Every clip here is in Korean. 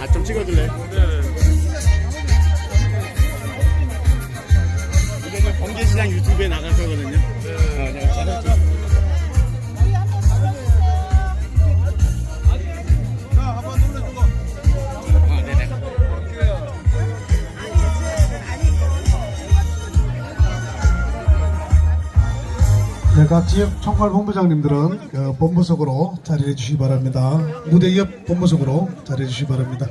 아 좀 찍어줄래? 네. 네, 각 지역 총괄 본부장님들은 그 본부석으로 자리해 주시기 바랍니다. 무대 옆 본부석으로 자리해 주시기 바랍니다.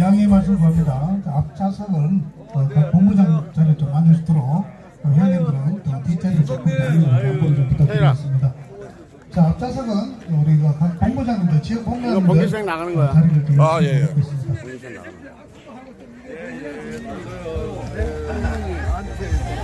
양해 말씀 구합니다. 자, 앞좌석은 어, 각 본부장 자리에 좀 앉으시도록 어, 회원님들은 또 뒷자리에 조금 부탁드리겠 이거 번개생 나가는 거야. 아 예. 예. 번개생 나가는 거야. 예, 예.